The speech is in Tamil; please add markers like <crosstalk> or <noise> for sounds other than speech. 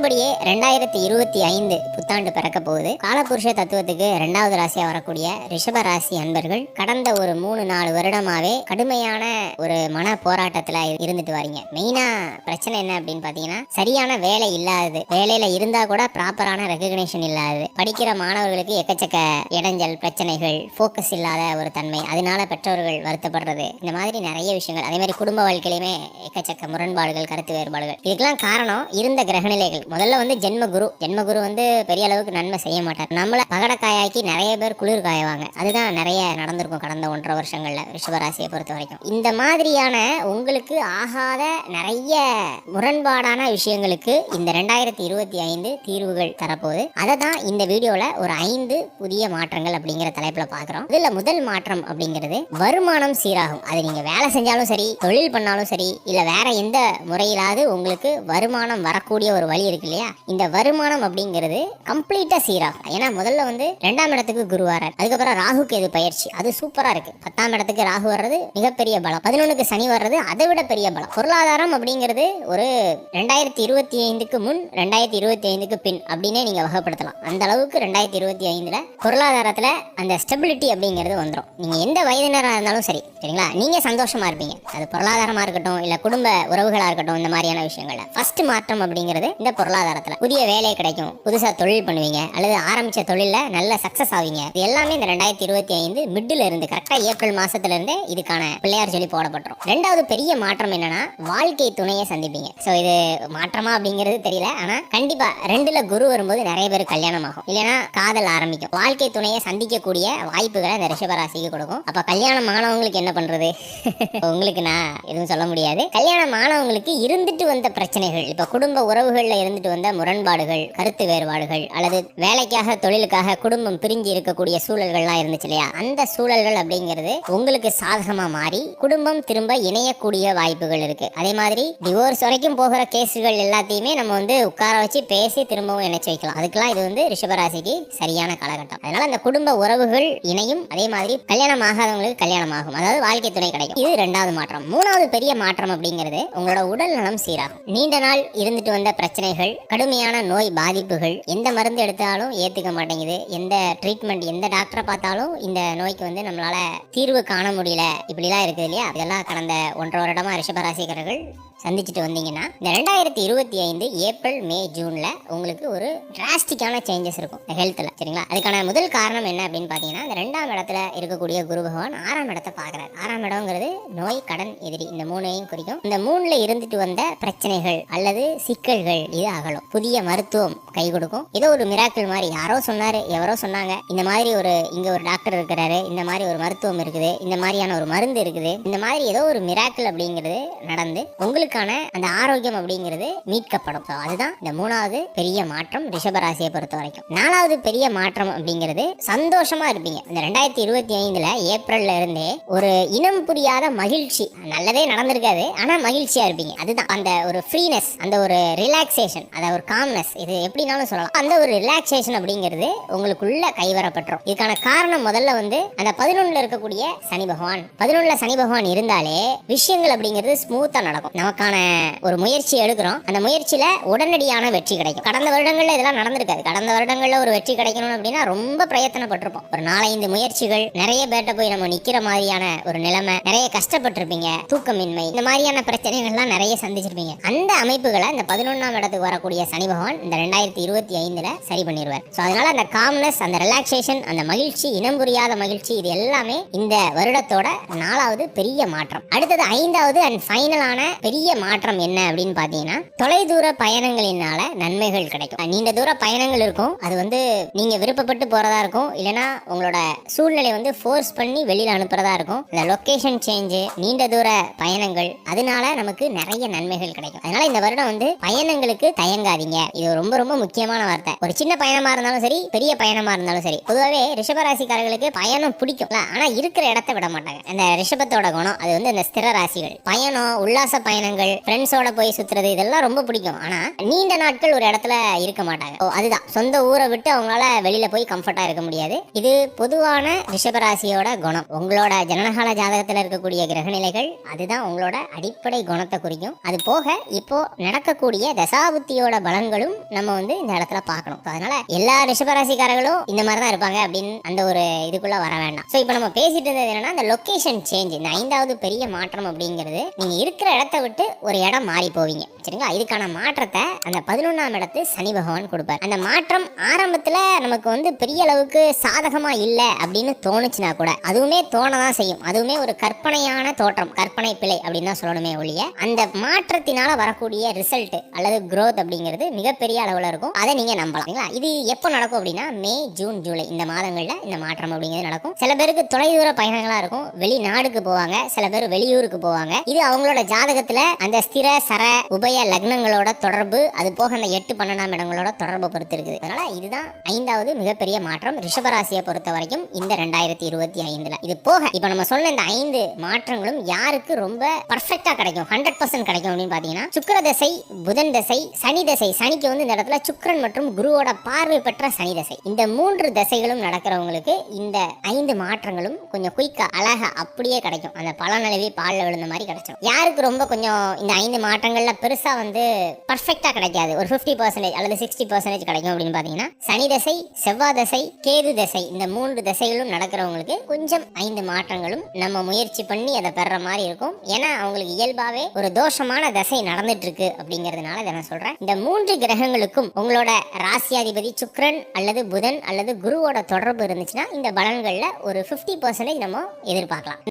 நல்லபடியே ரெண்டாயிரத்தி இருபத்தி ஐந்து புத்தாண்டு பிறக்க போகுது. காலபுருஷ தத்துவத்துக்கு ரெண்டாவது ராசியா வரக்கூடிய ரிஷப ராசி அன்பர்கள் கடந்த ஒரு மூணு நாலு வருடமாவே கடுமையான ஒரு மன போராட்டத்துல இருந்துட்டு வரீங்க. மெயினா பிரச்சனை என்ன அப்படின்னு பாத்தீங்கன்னா சரியான வேலை இல்லாதது. வேலையில இருந்தா கூட ப்ராப்பரான ரெகக்னேஷன் இல்லாதது. படிக்கிற மாணவர்களுக்கு எக்கச்சக்க இடைஞ்சல் பிரச்சனைகள் ஃபோக்கஸ் இல்லாத ஒரு தன்மை. அதனால பெற்றோர்கள் வருத்தப்படுறது. இந்த மாதிரி நிறைய விஷயங்கள். அதே மாதிரி குடும்ப வாழ்க்கையிலுமே எக்கச்சக்க முரண்பாடுகள் கருத்து வேறுபாடுகள். இதுக்கெல்லாம் காரணம் இருந்த கிரகநிலைகள். முதல்ல வந்து ஜென்ம குரு குரு வந்து பெரிய அளவுக்கு நன்மை செய்ய மாட்டார். நம்மள பகடக்காயாக்கி நிறைய பேர் குளிர் காயவாங்க. அதுதான் நிறைய நடந்திருக்கும் கடந்த ஒன்றரை வருஷங்கள்ல ரிஷபராசியை பொறுத்த வரைக்கும். இந்த மாதிரியான உங்களுக்கு ஆகாத நிறைய முரண்பாடான விஷயங்களுக்கு இந்த ரெண்டாயிரத்தி இருபத்தி ஐந்து தீர்வுகள் தரப்போகுது. அதை தான் இந்த வீடியோல ஒரு ஐந்து புதிய மாற்றங்கள் அப்படிங்கிற தலைப்புல பாக்குறோம். இதுல முதல் மாற்றம் அப்படிங்கிறது வருமானம் சீராகும். அது நீங்க வேலை செஞ்சாலும் சரி தொழில் பண்ணாலும் சரி இல்ல வேற எந்த முறையிலாவது உங்களுக்கு வருமானம் வரக்கூடிய ஒரு வழி இருக்கு. இல்லையா? இந்த வருமானம் அப்படிங்கிறது கம்ப்ளீட்டா சீராகும் ஏன்னா முதல்ல வந்து ரெண்டாம் இடத்துக்கு குரு வரார் அதுக்கப்புறம் ராகுக்கு இது பயிற்சி? அது சூப்பரா இருக்கு. பத்தாம் இடத்துக்கு ராகு வர்றது மிகப்பெரிய பலம். பதினொன்னுக்கு சனி வர்றது அதை விட பெரிய பலம். பொருளாதாரம் அப்படிங்கிறது ஒரு ரெண்டாயிரத்தி இருபத்தி ஐந்துக்கு முன் ரெண்டாயிரத்தி இருபத்தி ஐந்துக்கு பின் அப்படின்னே நீங்க வகைப்படுத்தலாம். அந்த அளவுக்கு ரெண்டாயிரத்தி இருபத்தி ஐந்துல பொருளாதாரத்துல அந்த ஸ்டெபிலிட்டி அப்படிங்கிறது வந்துடும் நீங்க எந்த வயதினராக இருந்தாலும் சரி சரிங்களா? நீங்க சந்தோஷமா இருப்பீங்க. அது பொருளாதாரமா இருக்கட்டும் இல்ல குடும்ப உறவுகளா இருக்கட்டும் இந்த மாதிரியான விஷயங்கள்ல. ஃபர்ஸ்ட் மாற்றம் அப்படிங்கிறது இந்த பொருளாதாரத்துல. புதிய வேலை கிடைக்கும். புதுசா தொழில் பண்ணுவீங்க. அல்லது ஆரம்பிச்ச தொழில நல்ல சக்சஸ் ஆவீங்க. இது எல்லாமே இந்த ரெண்டாயிரத்தி இருபத்தி ஐந்து மிடில் இருந்து கரெக்டா ஏப்ரல் மாசத்துல இருந்து இதுக்கான பிள்ளையார் சொல்லி போடப்பட்டுரும் ரெண்டாவது பெரிய மாற்றம் என்னன்னா வாழ்க்கை துணையை சந்திப்பீங்க. சோ இது மாற்றமா அப்படிங்கிறது தெரியல. ஆனா கண்டிப்பா ரெண்டுல குரு வரும்போது நிறைய பேர் கல்யாணம் ஆகும். இல்லைன்னா காதல் ஆரம்பிக்கும். வாழ்க்கை துணையை சந்திக்கக்கூடிய வாய்ப்புகளை இந்த ரிஷபராசிக்கு கொடுக்கும். அப்ப கல்யாணம் ஆனவங்களுக்கு என்ன பண்றது? <laughs> உங்களுக்கு நான் எதுவும் சொல்ல முடியாது. கல்யாணம் ஆனவங்களுக்கு இருந்துட்டு வந்த பிரச்சனைகள். இப்ப குடும்ப உறவுகள்ல இருந்துட்டு வந்த முரண்பாடுகள் கருத்து வேறுபாடுகள் அல்லது வேலைக்காக தொழிலுக்காக குடும்பம் பிரிஞ்சு இருக்கக்கூடிய சூழல்கள்லாம் இருந்துச்சு இல்லையா? அந்த சூழல்கள் அப்படிங்கிறது உங்களுக்கு சாதகமா மாறி குடும்பம் திரும்ப இணையக்கூடிய வாய்ப்புகள் இருக்கு. அதே மாதிரி டிவோர்ஸ் வரைக்கும் போகிற கேஸுகள் எல்லாத்தையுமே நம்ம வந்து உட்கார வச்சு பேசி திரும்பவும் இணைச்சு வைக்கலாம். அதுக்கெல்லாம் இது வந்து ரிஷபராசிக்கு சரியான காலகட்டம். அதனால அந்த குடும்ப உறவுகள் இணையும். அதே மாதிரி கல்யாணம் ஆகாதவங்களுக்கு கல்யாணம் ஆகும். அதாவது வாழ்க்கை துணை கிடைக்கும். இது ரெண்டாவது மாற்றம். மூணாவது பெரிய மாற்றம் அப்படிங்கிறது உங்களோட உடல் நலம் சீராகும். நீண்ட நாள் இருந்துட்டு வந்த பிரச்சனைகள் கடுமையான நோய் பாதிப்புகள் எந்த மருந்து எடுத்தாலும் ஏத்துக்க மாட்டேங்குது. எந்த ட்ரீட்மெண்ட் எந்த டாக்டரை பார்த்தாலும் இந்த நோய்க்கு வந்து நம்மளால தீர்வு காண முடியல. இப்படிலாம் இருக்குது இல்லையா? இதெல்லாம் கடந்த ஒன்றரை வருடமா ரிஷபராசிகர்கள் சந்திச்சுட்டு வந்தீங்கன்னா இந்த ரெண்டாயிரத்தி இருபத்தி ஐந்து ஏப்ரல் மே ஜூன்ல உங்களுக்கு ஒரு டிராஸ்டிக்கான சேஞ்சஸ் இருக்கும் ஹெல்த்தில் சரிங்களா? அதுக்கான முதல் காரணம் என்ன அப்படின்னு பார்த்தீங்கன்னா இந்த ரெண்டாம் இடத்துல இருக்கக்கூடிய குரு பகவான் ஆறாம் இடத்தை பார்க்குறாரு. ஆறாம் இடங்கிறது நோய் கடன் எதிரி இந்த மூணையும் குறிக்கும். இந்த மூணுல இருந்துட்டு வந்த பிரச்சனைகள் அல்லது சிக்கல்கள் இது அகலும். புதிய மருத்துவம் கை கொடுக்கும். ஏதோ ஒரு மிராக்கள் மாதிரி யாரோ சொன்னாரு எவரோ சொன்னாங்க. இந்த மாதிரி ஒரு இங்க ஒரு டாக்டர் இருக்கிறாரு இந்த மாதிரி ஒரு மருத்துவம் இருக்குது இந்த மாதிரியான ஒரு மருந்து இருக்குது இந்த மாதிரி ஏதோ ஒரு மிராக்கிள் அப்படிங்கிறது நடந்து உங்களுக்கு உங்களுக்கான அந்த ஆரோக்கியம் அப்படிங்கிறது மீட்கப்படும். அதுதான் இந்த மூணாவது பெரிய மாற்றம் ரிஷபராசியை பொறுத்த வரைக்கும். நாலாவது பெரிய மாற்றம் அப்படிங்கிறது சந்தோஷமா இருப்பீங்க. இந்த ரெண்டாயிரத்தி இருபத்தி ஐந்துல ஏப்ரல்ல இருந்தே ஒரு இனம் புரியாத மகிழ்ச்சி நல்லதே நடந்திருக்காது ஆனால் மகிழ்ச்சியா இருப்பீங்க. அதுதான். அந்த ஒரு ஃப்ரீனஸ் அந்த ஒரு ரிலாக்ஸேஷன் அந்த ஒரு காம்னஸ் இது எப்படினாலும் சொல்லலாம். அந்த ஒரு ரிலாக்ஸேஷன் அப்படிங்கிறது உங்களுக்குள்ள கைவரப்பட்டுரும். இதுக்கான காரணம் முதல்ல வந்து அந்த பதினொன்னுல இருக்கக்கூடிய சனி பகவான். பதினொன்னுல சனி பகவான் இருந்தாலே விஷயங்கள் அப்படிங்கிறது ஸ்மூத்தாக நடக்கும். நமக்கான ஒரு முயற்சி எடுக்கிறோம். அந்த முயற்சியில் உடனடியான வெற்றி கிடைக்கும். கடந்த வருடங்களில் இதெல்லாம் நடந்திருக்காது. கடந்த வருடங்களில் ஒரு வெற்றி கிடைக்கணும் அப்படின்னா ரொம்ப பிரயத்தனப்பட்டிருப்போம். ஒரு நாலஞ்சு முயற்சிகள் நிறைய பேர்ட்ட போய் நம்ம நிற்கிற மாதிரியான ஒரு நிலைமை நிறைய கஷ்டப்பட்டிருப்பீங்க. தூக்கமின்மை. இந்த மாதிரியான பிரச்சனைகள்லாம் நிறைய சந்திச்சிருப்பீங்க. அந்த அமைப்புகளை இந்த பதினொன்னாம் இடத்துக்கு வரக்கூடிய சனி பகவான் இந்த ரெண்டாயிரத்தி இருபத்தி ஐந்துல சரி பண்ணிடுவார் ஸோ அதனால அந்த காம்னஸ் அந்த ரிலாக்ஸேஷன் அந்த மகிழ்ச்சி இனம் புரியாத மகிழ்ச்சி இது எல்லாமே இந்த வருடத்தோட நாலாவது பெரிய மாற்றம். அடுத்தது ஐந்தாவது அண்ட் ஃபைனலான பெரிய மாற்றம் என்ன அப்படின்னு பார்த்தீங்கன்னா தொலைதூர பயணங்களினால நன்மைகள் கிடைக்கும். நீண்ட தூர பயணங்கள் இருக்கும். அது வந்து நீங்க விருப்பப்பட்டு போறதா இருக்கும். இல்லைன்னா உங்களோட சூழ்நிலை வந்து ஃபோர்ஸ் பண்ணி வெளியில அனுப்புறதா இருக்கும். இந்த லொகேஷன் சேஞ்சு நீண்ட தூர பயணங்கள் அதனால நமக்கு நிறைய நன்மைகள் கிடைக்கும். அதனால இந்த வருடம் வந்து பயணங்களுக்கு தயங்காதீங்க. இது ரொம்ப ரொம்ப முக்கியமான வார்த்தை. ஒரு சின்ன பயணமா இருந்தாலும் சரி பெரிய பயணமா இருந்தாலும் சரி பொதுவாகவே ரிஷபராசிக்காரர்களுக்கு பயணம் பிடிக்கும்ல ஆனா இருக்கிற இடத்த விட மாட்டாங்க. அந்த ரிஷபத்தோட குணம் அது வந்து இந்த ஸ்திர ராசிகள். பயணம் உல்லாச பயணங்கள் ஃப்ரெண்ட்ஸோட போய் சுத்துறது இதெல்லாம் ரொம்ப பிடிக்கும். ஆனா நீண்ட நாட்கள் ஒரு இடத்துல இருக்க மாட்டாங்க. ஓ, அதுதான். சொந்த ஊரை விட்டு அவங்களால வெளியில போய் கம்ஃபர்ட்டா இருக்க முடியாது. இது பொதுவான ரிஷபராசியோட குணம். உங்களோட ஜனனகால ஜாதகத்தில் இருக்கக்கூடிய கிரகநிலைகள் அதுதான் உங்களோட அடிப்படை குணத்தை குறிக்கும். அது போக இப்போ நடக்கக்கூடிய தசாபுத்தியோட பலன்களும் நம்ம வந்து இந்த இடத்துல பார்க்கணும். அதனால எல்லா ரிஷபராசிக்காரர்களும் இந்த மாதிரி தான் இருப்பாங்க அப்படின்னு அந்த ஒரு இதுக்குள்ள வர வேண்டாம். ஸோ இப்போ நம்ம பேசிட்டு இருந்தது என்னன்னா அந்த லொகேஷன் சேஞ்ச் இந்த ஐந்தாவது பெரிய மாற்றம் அப்படிங்கிறது நீங்க இருக்கிற இடத்த விட்டு ஒரு இடம் மாறி போவீங்க. சரிங்களா? இதுக்கான மாற்றத்தை அந்த பதினொன்றாம் இடத்து சனி பகவான் கொடுப்பார். அந்த மாற்றம் ஆரம்பத்துல நமக்கு வந்து பெரிய அளவுக்கு சாதகமா இல்லை அப்படின்னு தோணுச்சுன்னா கூட அதுவுமே தோணதான் செய்யும். அதுவுமே ஒரு கற்பனையான தோற்றம். கற்பனை பிழை அப்படின்னு தான் சொல்லணுமே ஒழிய அந்த மாற்றத்தினால வரக்கூடிய ரிசல்ட் அல்லது க்ரோத் அப்படிங்கிறது மிகப்பெரிய அளவில் இருக்கும். அதை நீங்க நம்பலாம். இது எப்போ நடக்கும் அப்படின்னா மே ஜூன் ஜூலை இந்த மாதங்களில் இந்த மாற்றம் அப்படிங்கிறது நடக்கும். சில பேருக்கு தொலைதூர பயணங்களா இருக்கும். வெளிநாடுக்கு போவாங்க. சில பேர் வெளியூருக்கு போவாங்க. இது அவங்களோட ஜாதகத்துல அந்த ஸ்திர சர உபய லக்னங்களோட தொடர்பு அது போக அந்த எட்டு பன்னெண்டாம் இடங்களோட தொடர்பு பொறுத்து இருக்குது. அதனால இதுதான் ஐந்தாவது மிகப்பெரிய மாற்றம் ரிஷபராசியை பொறுத்த வரைக்கும் இந்த ரெண்டாயிரத்தி இருபத்தி ஐந்துல. இது போக இப்ப நம்ம சொன்ன இந்த ஐந்து மாற்றங்களும் யார் யாருக்கு ரொம்ப பர்ஃபெக்டா கிடைக்கும்? ஹண்ட்ரட் பர்சன்ட் கிடைக்கும் அப்படின்னு பாத்தீங்கன்னா சுக்கிர தசை புதன் தசை சனி தசை சனிக்கு வந்து இந்த இடத்துல சுக்கரன் மற்றும் குருவோட பார்வை பெற்ற சனி தசை. இந்த மூன்று தசைகளும் நடக்கிறவங்களுக்கு இந்த ஐந்து மாற்றங்களும் கொஞ்சம் குயிக்கா அழகா அப்படியே கிடைக்கும். அந்த பலனளவி பால்ல விழுந்த மாதிரி கிடைச்சிடும் யாருக்கு ரொம்ப கொஞ்சம் இந்த ஐந்து மாற்றங்கள்ல பெருசா வந்து பர்ஃபெக்டா கிடைக்காது. ஒரு 50% பர்சன்டேஜ் அல்லது சிக்ஸ்டி பர்சன்டேஜ் கிடைக்கும் அப்படின்னு பாத்தீங்கன்னா சனி தசை செவ்வாய் தசை கேது தசை இந்த மூன்று தசைகளும் நடக்கிறவங்களுக்கு கொஞ்சம் ஐந்து மாற்றங்களும் நம்ம முயற்சி பண்ணி அதை பெற மாதிரி இருக்கும். ஏன்னா அவங்களுக்கு இயல்பாவே ஒரு தோஷமான தசை நடந்துட்டு இருக்கு அப்படிங்கறதுனால இதை நான் சொல்றேன். இந்த மூன்று கிரகங்களுக்கும் உங்களோட ராசியாதிபதி சுக்ரன் அல்லது புதன் அல்லது குருவோட தொடர்பு இருந்துச்சுன்னா இந்த பலன்கள்ல ஒரு 50% பர்சன்டேஜ் நம்ம எதிர்பார்க்கலாம்.